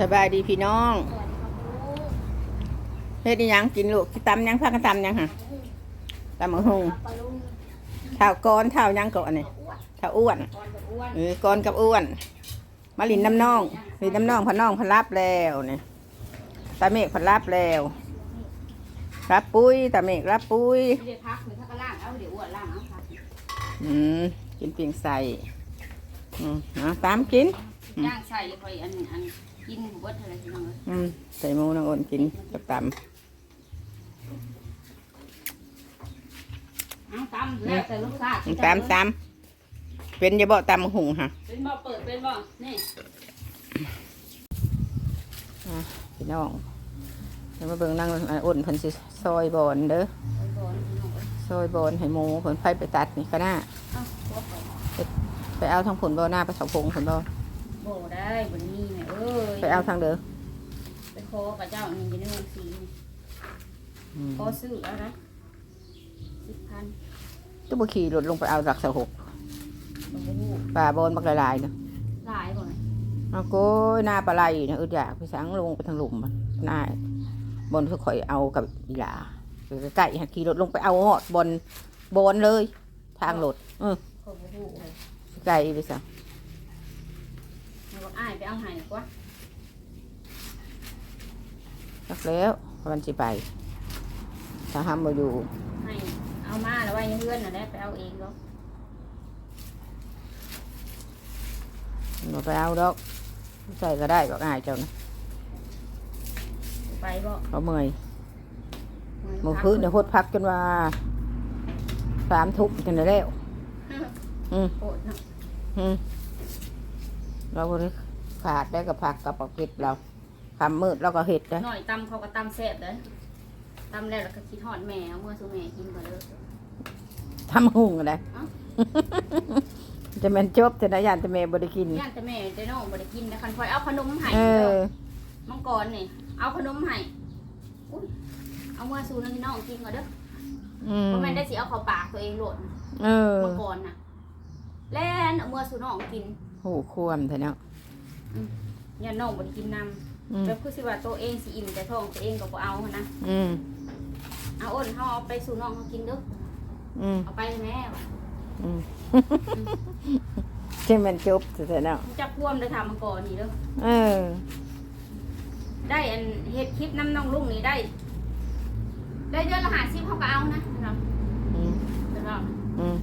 สบายดีพี่น้องเฮ็ดอีหยังกินลูกตำยังพากันตำยังฮะตำมะฮงครับปลาลุงเท้าก้อนเท้าหยังก่อนนี่อ้วนเท้าวอ้วนเออก้อนกับอ้วนมาลินน้ำน้องลินน้ำน้องพน้องพะรับแล้วนี่ตาเมฆพะรับแล้วรับปุ้ยตาเมฆรับปุ้ยกเหมือนถ้ากระล่างเอาเดี๋ยวอ้วนล่างเอาพักอืมกินเปียงใส่อืมเอาตามกินย่างใส่คอยอันอัน กินหัวเท่าไรพี่น้องเอ้ยอืมใส่หมูน้องอ้นกินกับตเอาตำแล้วแต่ลูกค้าำตามตามเป็นอยาบอกตำมะฮงฮะเป็นบ่เปิดเป็นบ่นี่พี่น้องเดี๋ยวมาเบิ่งนั่งอ้นเพิ่นสิซอยบอนเด้อเอาก่อนพี่น้องเอ้ยซอยบอนให้หมูเพิ่นไฟไปตัดนี่ก็น่าเอาตัวก่อนไปเอาทางผลบ่หน้าไปเสาพงผลบ่โบได้บนนี้แม่ เอ้ยไปเอาทางเด้อไปขอกับเจ้านี่จะได้เงินสีนี่อืมขอซื้อแล้วนะสิบพันตู้บ่ขี่รถลงไปเอาหลักเสาหกโอ้โหป่าบอนบักหลายๆเนาะหลายบ่อยเอาโก้ยหน้าปลาไหลนะอึดอยากไปสังลงไปทางหลุมมันหน้าบนคือข่อยเอากับอีหลาใกล้ๆหักขี่รถลงไปเอาหอดบนบนเลย ทางรถเออขอโอ้โหเลยไกลไปซะ เอาบอกอ้ายไปเอาให้กว่าจักแล้วมันสิไป ถ้าห้ามมาอยู่ให้เอามาแล้วไว้ยังเพื่อนน่ะได้ไปเอาเองก็บ่ไปเอาดอกใส่ก็ได้บอกง่ายเจ้านะไปบ่เขาเมื่อยมือพื้นเดี๋ยวพดพักจนว่าสามทุกจนได้แล้วอืมโอดเนาะอืม เราก็ได้ขาดได้กับผักกับปอกเห็ดเราคำมืดเราก็เห็ดได้หน่อยตำเขาก็ตำแซ่บเลยตำแล้วแล้วก็คิดฮอดแม่เอาเมื่อสู่แม่กินก่อนเด้อทำหุ่งอะไรเอ้าจะแม่นจบแต่ละอย่างจะแม่บริกินย่านแต่แม่ได้น้องบ่ได้กินนะคันคอยเอาขนมให้เอเด้ออมังกรนี่เอาขนมให้อุ้ยเอาเมื่อสู่น้องน้องกินก่อนเด้ออืมเพราะแม่นได้สิเอาเข้าปากตัวเองโหลดเออมังกรน่ะ แล่นเอาเมื่อสู่น้องกิน หูควมเถอะเนาะย่านน้องบ่ได้กินนำอืมแบบคือสิว่าตัวเองสิอิ่มแต่ท้องตัวเองก็บ่เอาหั้นนะอืมเอาอ้นเฮาเอาไปสู่น้องเขากินเด้ออืมเอาไปแม่ว่ะอืมจะแม่นจบเถอะเนาะจะพ่วมได้ทำมาก่อนนี่เด้อเออ ได้อันเฮ็ดคลิปน้ำน้องลุงนี่ได้ ได้เดือนละหาสิบเขาก็เอานะเนาะอืมเนาะอืม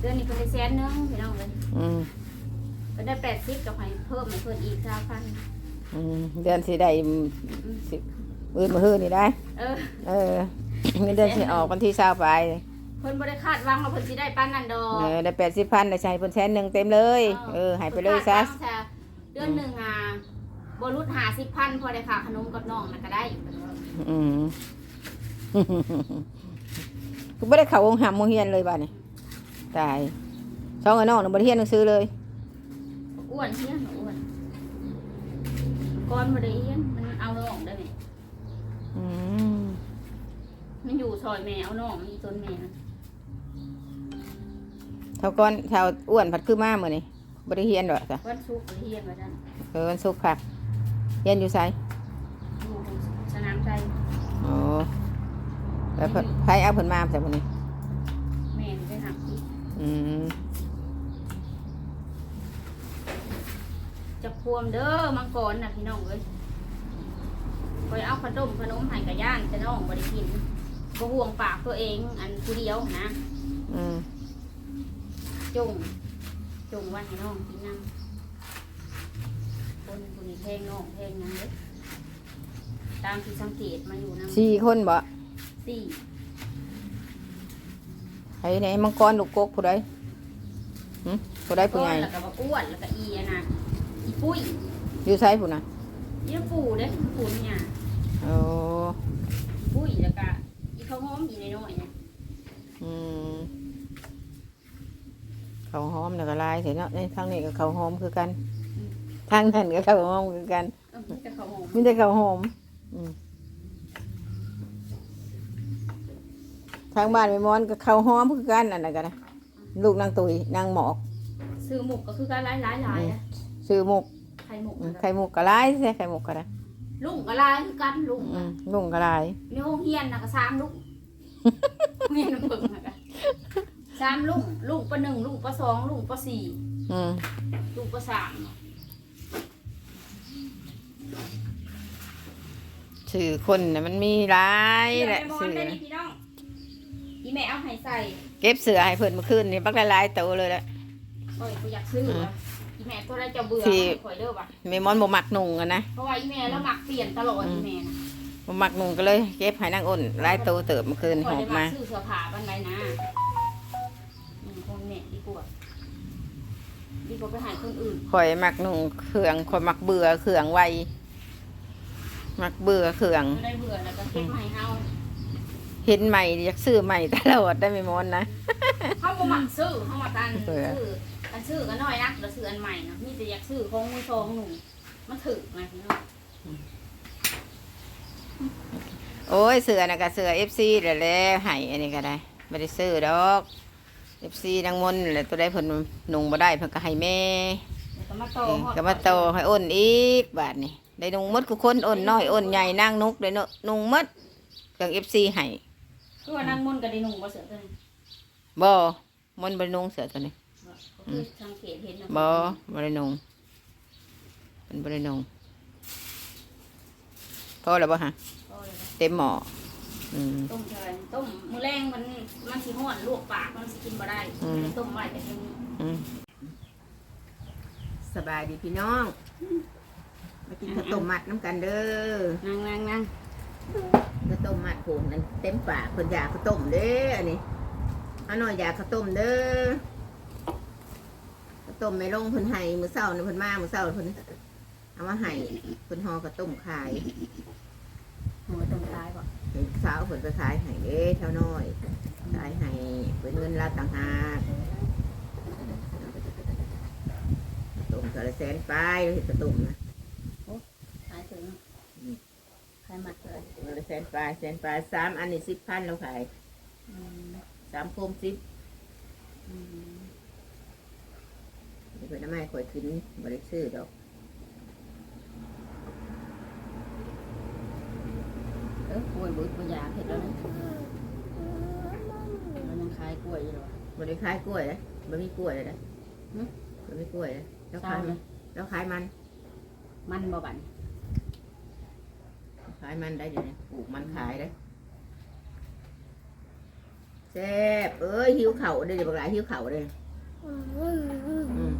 เดือนนี้เพิ่นได้แสนหนึงพี่น้องเลยอืมเพิ่นได้แปดสิบก็ให้เพิ่มให้เพิ่นอีกสามพันอืมเดือนสิได้สิอื่นมาฮื้อนี่ได้ เออ เออเงินเดือนสิออกวันที่เช้าไปเพิ่นบ่ได้คาดหวังว่าเพิ่นสิได้ปานนั้นดอกเออได้แปดสิบพันได้ใช้เพิ่นแสนหนึ่งเต็มเลย เออใหายไปเลยซะ พิ่นคาดหวังแต่เดือนหนึ่งอะบ่รุดหาสิบพันพอได้ค่าขนมกับน้องน่ะก็ได้อยู่เพิ่นว่าอืม กูไม่ได้เข่าวงหามวงเฮียนเลยบ้านนี่ ตายช่องไอ้น้องหนูบ่ได้เฮียนหนังสือเลยอ้วนเฮียนอ้วนก่อนบ่ได้เฮียนมันเอาน้องได้ไหมอืมมันอยู่ซอยแมวน้องมีต้นแม่นะเท่าก้อนเท่าอ้วนผัดคือมาเมื่อนี่บ่ได้เฮียนดอกจ้ะวันศุกร์ไปเฮียนมาจันเออวันศุกร์ผักเฮียนอยู่ไสอยู่สนามใจอ๋อแล้วเพิ่นไผเอาเพิ่นมาจากมื้อนี้แม่นไปหัก อีกอืมจะพวมเด้อมังกรน่ะพี่น้องเอ้ยคอยเอาขนมขนมให้กับย่านแต่น้องบ่ได้กินบ่ห่วงปากตัวเอง อันผู้เดียวนะ อืมจง จงไวันให้น้องกินน้ำคนผู้นี้แทงน้องแทงหยังเด้อตามที่สังเกตมาอยู่นำสี่คนบ่สี่ ไผไหนมังกรลูกกกผู้ใดหึผู้ใดผู้ใหญ่แล้วก็บ่อ้วนแล้วก็อีอันน่ะอีปุ้ยอยู่ไสผู้น่ะยี่ปู่เด้ปู่เนี่ยโอ้ปุ้ยแล้วก็อีข้าวหอมอีน้อยๆเนี่ยอืมข้าวหอมแล้วก็ลายเสร็จเนาะในทางนี้ก็ข้าวหอมคือกัน ทางนั้นก็ข้าวหอมคือกันเออมีแต่ข้าวหอม มีแต่ข้าวหอมอืม ทางบ้านไม่มอนก็ข้าวหอมคือกันอันนั้นก็นะลูกนางตุยนางหมอกซื้อหมกก็คือการหลายหลายหลายๆอะซื้อหมกไข่มุกอืมไข่มุกก็หลายใส่ไข่มุกก็ได้ลุงก็ลายคือกันลุงอืมลุงก็หลายในห้องเฮียนน่ะก็สามลุงเฮียนเบิ่งน่ะก็สามลุงลุงปะหนึ่งลุงปะสองลุงปะสี่อืมลุงปะสามชื่อคนน่ะมันมีหลายแหละซื้ชื่ออได้น่ะนี่พี่น้อง อีแม่เอาให้ใส่เก็บเสือให้เพิ่นเมื่อคืนนี่บักหลายๆตัวเลยแหละ โอ้ยกูอยากซื้อว่ะอีแม่ตัวไรจะเบื่อที่ข่อยเด้อว่ะแม่มอนบ่มักนุ่งกันนะเพราะว่าอีแม่แล้วมักเปลี่ยนตลอดอีแม่น่ะบ่มักนุ่งก็เลย เก็บให้นางอ้นหลายตัวเติบเมื่อคืนข่หอยอบได้มัมากซื้อเสื้อผ้าบ้านไหนนะอืมคงแม่ดีกว่าดีกว่าไปหาคนอื่นข่อยมักนุ่งเครื่องข่อยมักเบื่อเครื่องไวมักเบื่อเครื่อง ไม่ได้เบื่อแล้วก็เก็บมาให้เฮา เห็นใหม่อยากซื้อใหม่ตลอดได้แม่มอนนะเฮาบ่มักซื้อเฮามากันเบื่ซื้อออันซื้อก็น้อยนักแล้วซื้ออันใหม่นะมีแต่อยากซื้อของมือสองหนุ่มมันถึกนะพี่น้องโอ้ยเสือน่ะก็เสือ FC แหละแหละให้อันนี้ก็ได้บ่ได้ซื้อดอก FC นางมนต์แหละตัวใดเพิ่นนุ่งบ่ได้เพิ่นก็ให้แม่แล้วก็มาโตเออฮอดก็มาโตให้อ้นอีกบาทนี่ได้นุ่งหมดทุกคนอ้นน้อยอ้นใหญ่นางนุกได้เนาะนุ่งหมดเครื่อง FC ให้ คือว่านางมนต์ก็ได้หนุ่มบ่เสือตัวนี้บ่มันบ่ได้นุ่งเสือตัวนี้ก็คือสังเกตเห็นนะบ่บ่ได้นุ่งมันบ่ได้นุ่งพอแล้วบ่ฮะก็เลยนะเต็มหม้ออืม ต้มเท่าไหร่ต้มมื้อแรงมันมันสิฮ้อนลวกปากมันสิกินบ่ได้อืมไม่ได้ต้มไว้แต่เดี๋ยวนี้อืมสบายดีพี่น้อง มากินข้าวต้มมัดน้ำกันเด้อนั่งนั่งนั่ง ข้าวต้มมัดผมนั่นเต็มปากคนอยากข้าวต้มเด้ออันนี้เอาหน่อยอยากข้าวต้มเด้อข้าวต้มไม่ลงเพิ่นให้มื้อเช้านี่เพิ่นมามื้อเช้าเพิ่นเอามาให้เพิ่นห่อข้าวต้มขายหัวต้มตายบ่เห็นสาวเพิ่นไปขายให้เด้เท่าน้อยขายให้เป็นเงินลาต่างหากต้มก็ละแสนปลายเฮ็ดข้าวต้มนะ ตายถึง ใครมัดเลยเงินละแสนปลายแสนปลายสามอันนี้สิบพันเราขายอืมสามโคมสิบอืมเดี๋ยวเพิ่นเอามาให้ข่อยกินบ่ได้ซื้อดอกเออกล้วยบึกบ่อยากเห็ดแล้วนะมันยังขายกล้วยอยู่เหรอบ่ได้ขายกล้วยเลยบ่มีกล้วยเลยนะหึบ่มีกล้วยเลยแล้วเศร้าขายเลยแล้วขายมันมันบ่บัน ขายมันได้เดี๋ยวนี้ปลูกมันขายได้แซ่บเอ้ยหิวเข่าวเด้อเดี๋ยวบักหลายหิวเข่าเลยอืม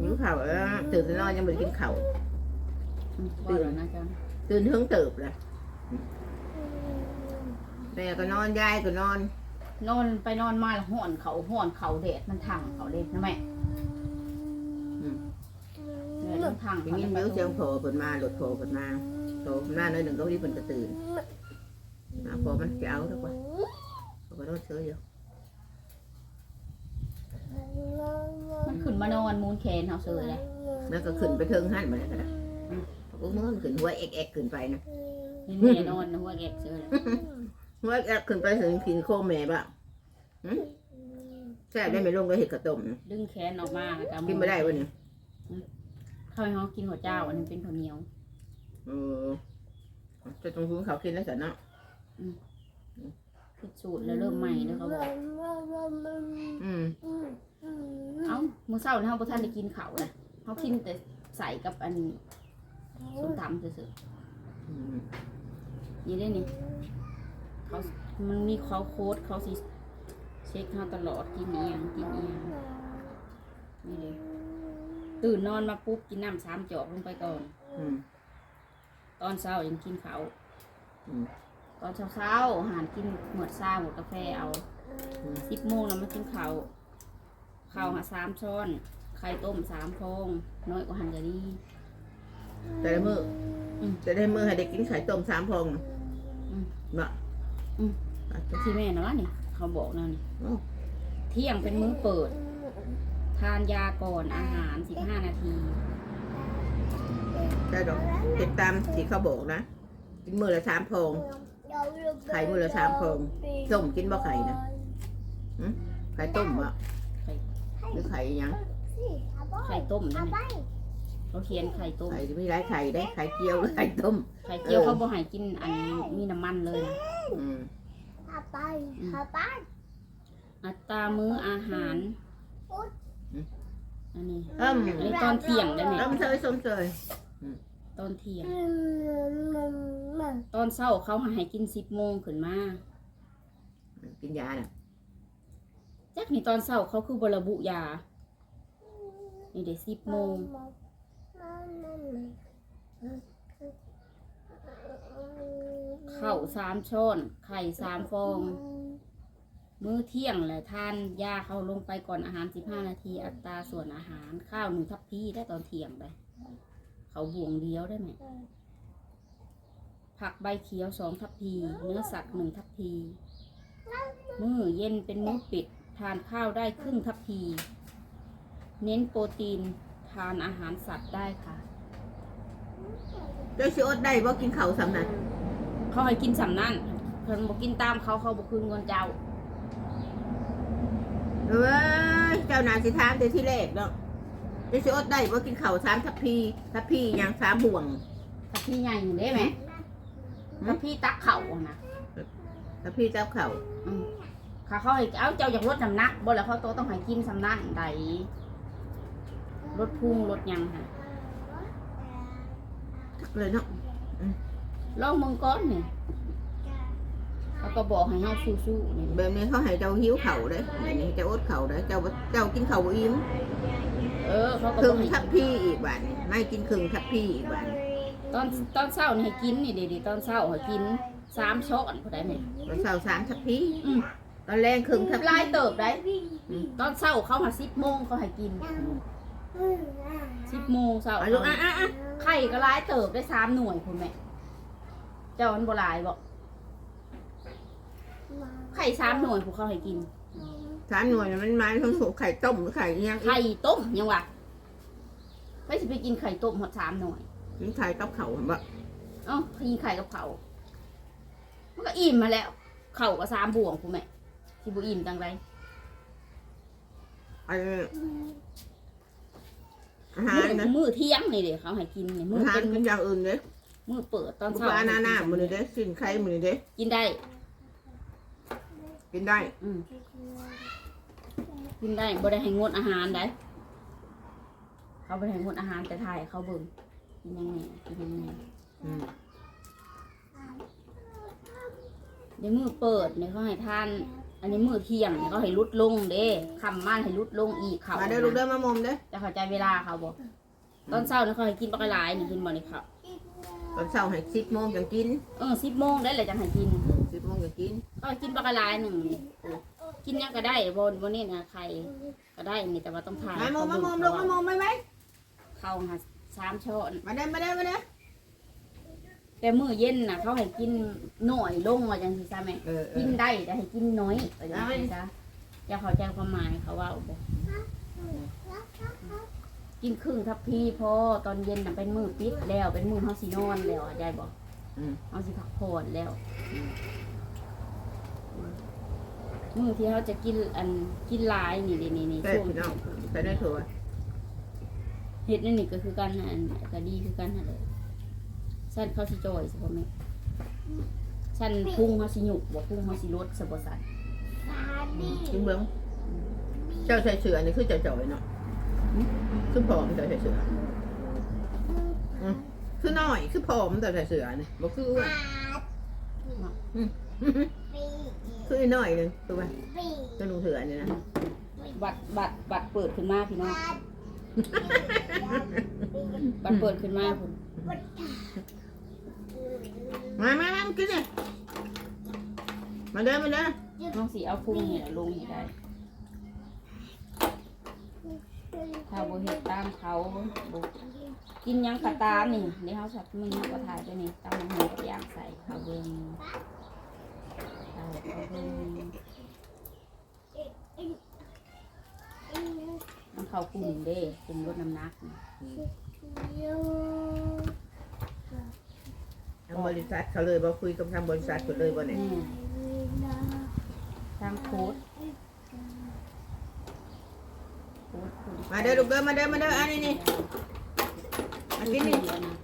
หิวเข่าเออตื่นนอนยังไม่ได้กินเข่าวอืมบ่แล้วนะจ๊ะตื่นเพิ่งเติบเลยแม่ก็นอนยายก็นอน นอนไปนอนมาแล้วห่อนเขาห่อนเขาแดดมันทังเขาเลยนะแม่ แดดมันทังอย่างนี้เดี๋ยวเสียงโผล่เปิดมาหลดโผล่เปิดมาโผล่เปิดมาหน่อยหนึ่งก็รีบเปิดกระตื่นมาพอมันจะเอาทุกวันเขาก็ต้องซื้ออยู่มันขึ้นมานอนมูนแขนเขาเสือเลยแล้วก็ขึ้นไปเทิงหั่นมาแล้วก็ได้เขาก็มือขึ้นหัวเอ็กเอ็กขึ้นไปนะนี่แม่นอนนะหัวแกกเสือเลยหัวเอ็กเอ็กขึ้นไปถึงกินโคมแม่บ้างหึแซ่บได้ไหมลงก็เห็ดกระต้มนะดึงแขนออกมาแล้วก็กินไม่ได้วะเนี่ยเข้าให้เขากินหัวเจ้า อันนี้เป็นข้าวเหนียว เออจะตรงพื้นเขากินแล้วสันเนาะคิดสูตรแล้วเริ่มใหม่แล้วเขาบอกอืมเอ้ามื้อเช้านี่เขาบ่ทันได้กินข้าวนะเขากินแต่ใส่กับอันส้มตำซื่ออืมๆนี่ได้นี่เขามันมีเขาโค้ดเขาสิเช็คเขาตลอดกินเอียงกินเอียงนี่เลย ตื่นนอนมาปุ๊บกินน้ำสามจอกลงไปก่อน อืมตอนเช้ายังกินข้าวอืม ตอนเช้าเช้าๆอาหารกินหมดซ่าหมดกาแฟเอาอืม สิบโมงแล้วมากินข้าวข้าวหาสามช้อน ไข่ต้มสามฟองน้อยกว่าหันกะดี แต่ละมืออมจะได้มือให้เด็กกินไข่ต้มสามพองนะอืมเนาะอืม อะที่แม่นะวะนี่ เขาบอกนั่นโอ้เที่ยงเป็นมื้อเปิด ทานยาก่อนอาหารสิบห้านาทีได้ดอกติดตามที่เขาบอกนะ กินมือละสามพองไข่มือละสามพองส้มกินบ่ไข่นะหึไข่ต้มบ่ไข่หรือไข่อิหยัง ไข่ต้มนั่นน่ะเขาเขียนไข่ต้ม ไข่ไม่ไรไข่ได้ ไข่เจียวหรือไข่ต้ม ไข่เจียวเออเขาบ่ให้กินอันมีน้ำมันเลยนะอืมอัตรามื้ออาหาร อันนี้เอิ่มอันนี้ตอนเที่ยงได้ไหมเอิ่มเซยส้มเซยตอนเที่ยง ตอนเช้าเขาให้กินสิบโมงขึ้นมา กินยาน่ะจักนี่ตอนเช้าเขาคือบระบุยา นี่เดี๋ยวสิบโมงข้าวสามช้อน ไข่สามฟอง มื้อเที่ยงแหละทานยาเขาลงไปก่อนอาหารสิบห้านาที อัตราส่วนอาหารข้าวหนึ่งทัพพีได้ตอนเที่ยงได้เขาบวงเดียวได้ไหมผักใบเขียวสองทัพพี เนื้อสัตว์หนึ่งทัพพี มื้อเย็นเป็นมื้อปิด ทานข้าวได้ครึ่งทัพพี เน้นโปรตีนทานอาหารสัตว์ได้ค่ะเจ้าชิอดได้บ่กินข้าวสำนันเขาให้กินสำนั่นเพิ่นบอกกินตามเขาเขาบอกคืนเงินเจ้า เอ้ยเจ้านาสิถามแต่ที่แรกเนาะเจ้าชิอดได้บ่กินข้าวสามทัพพีทัพพีอย่างสามบ่วงทัพพีใหญ่อยู่ได้ไหมอืมทัพพีตักเข่าอะนะทัพพีเจ้าข้าวอืมเขาเขาให้เอาเจ้าอยากลดน้ำหนักบ่แล้วเขาโตต้องให้กินสำนั่นใดลดพุงลดหยังค่ะทักเลยเนาะลองมึงก้อนนี่ เขาก็บอกให้เฮาสู้ๆนี่แบบนี้เขาให้เจ้าหิวเข่าวเด้แบบนี้เจ้าอดเข่าวเด้เจ้าบ่เจ้ากินข้าวบ่อิ่มเออเขาก็ครึ่บงอกให้ทัพพีอีกบาทนี่ไม่กินครึ่งทัพพีอีกบาทนี่ตอนตอนเช้านี่ให้กินนี่เดี๋ยวๆตอนเช้าให้กินสามช้อนพอได้ไหมตอนเช้าสามทัพพีอืมตอนแรงครึ่งทัพพีลายเติบได้ตอนเช้าเขาหาสิบโมงเขาให้กินสิบโมงเช้าอะลูกอะอะอะไข่ก็ลายเติบได้สามหน่วยคุณแม่เจ้ามันโบราณบอก ไข่สามหน่วยพวกเขาให้กิน สามหน่วยน่ะมันมาทั้งสุกไข่ต้มหรือไข่อิหยังอีกไข่ต้มยังวะไม่สิไปกินไข่ต้มหมดสามหน่วยกินไข่กับเข่าวบ่เอ้ากินไข่กับเขามันก็อิ่มมาแล้ว เข่าก็สามบ่วงคุณแม่ที่บุอิ่มจังไรไอ้อาหามืรอนะมือเที่ยงนี่เดี๋ยวเขาให้กินเนี่ยมือาอหารเป็นเป็นอย่างอื่นเด้มือเปิดตอนบุเช้าปลาหน้าหน้ามือนี่เด้สินไข่มือนี่เด้กินได้ กินได้อืมกินได้บ่ได้ให้งดอาหารได้เขาบ่ได้ให้งดอาหารแต่ถ่ายเขาเบิ่งกินยังไงกินยังไงอืมเดี๋ยวมือเปิดเนี่ยเขาให้ทาน อันนี้มือเที่ยงเนี่ยเขาให้ลดลงเด้คำม่านให้ลดลงอีกเขามาเด้อลูกเด้อมามอมเด้อจะเข้าใจเวลาเขาบ่ตอนเช้าเนี่ยเขาให้กินปลากระหลายนี่กินบ่นี่ครับตอนเช้าให้สิบโมงจังกิน เออสิบโมงได้เลยจังให้กิน สิบโมงจังกินก็กินปลากระหลายหนึ่งนี่เออกินหยังก็ได้บนบนนี่นะใครก็ได้นี่แต่ว่าต้องทานมามอมมามอมลูกมามอมไหมไหมเข้าหาสามช้อนมาเด้อมาเด้อมาเด้อแต่มื้อเย็นน่ะเขาให้กินหน่อยลงว่าจังซี่ซะแม่เออเอกินอได้แต่ให้กินน้อยว่าจังซี่ซะจะเข้าใจความหมายเขาว่าบ่กินครึ่งทัพพีพอตอนเย็นน่ะเป็นมื้อปิดแล้วเป็นมื้อเฮาสินอนแล้วยายบอกอืมเฮาสิพักผ่อนแล้ว มื้อที่เขาจะกินอันกินหลายนี่นี่นี่นี่ใช่ช่วงพี่น้องใส่ได้ถั่วเฮ็ดนั่นนี่ก็คือการหาอันก็ดีคือการหาเลยสั้นเขาสิจอยสิบ่แม่สั้นพุงเขาสิหยุกบ่พุงเขาสิลดสิบ่สั้นกินเบิ้งเจ้าใส่เสื้อนี่คือเจ้าจ่อยเนาะคือผอมเจ้าใส่เสื้ออืมคือน้อยคือผอมเจ้าใส่เสื้อนี่บ่คืออ้วน อืมคือน้อยหนึงคือว่าเจ้าดูเสื้อนี่นะบัตรบัตรบัตรเปิดขึ้นมาพี่น้องบัตรเปิดขึ้นมาพุ่นมามามากินเลยมาเด้อมาเด้อน้องสิเอาพุงนี่ล่ะลงให้ได้ ถ้าบ่เฮ็ดตามเขาบ่กินหยังกะตามนี่เดี๋ยวเฮาสักมึงเฮาก็ถ่ายไปนี่ตามหูกับย่างใส่ข้าวเบิ่งข้าวข้าวเบิ่ง มันเข้ากลุ่มเด้กลุ่มลดน้ำหนักนี่ทางบริษัทเขาเลยบ่คุยกับทางบริษัทเขาเลยบ่เนี่ยแม่ทางโค้ดโค้ดคือมาเด้อลูกเด้อมาเด้อมาเด้ออันนี้นี่มากินนี่เดี๋ยวนะ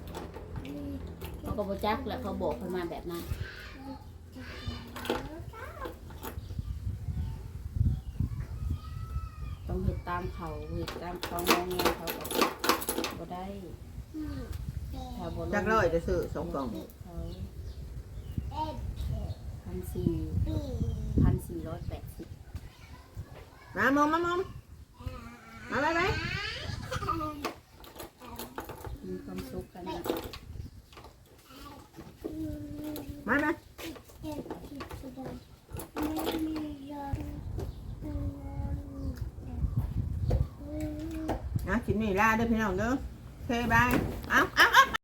เขาก็บจักแหละเขาบอกเขามาแบบนั้น ต้องเห็ดตามเขาเห็ดตามเขามองเงี้ยเขาก็บ่ได้ถ้าบ่ลงจักร้อยจะซื้อสองกล่องเขาพันสี่พันสี่ร้อยแปดสิบมามอมมามอมมาไปไปมีความสุขกันนะมาไป นะกินนี่ลาเด้อพี่น้องเด้อโอเคบาย เอาเอา